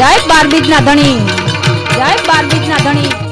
જય બારબીજના ધણી જય બારબીજના ધણી.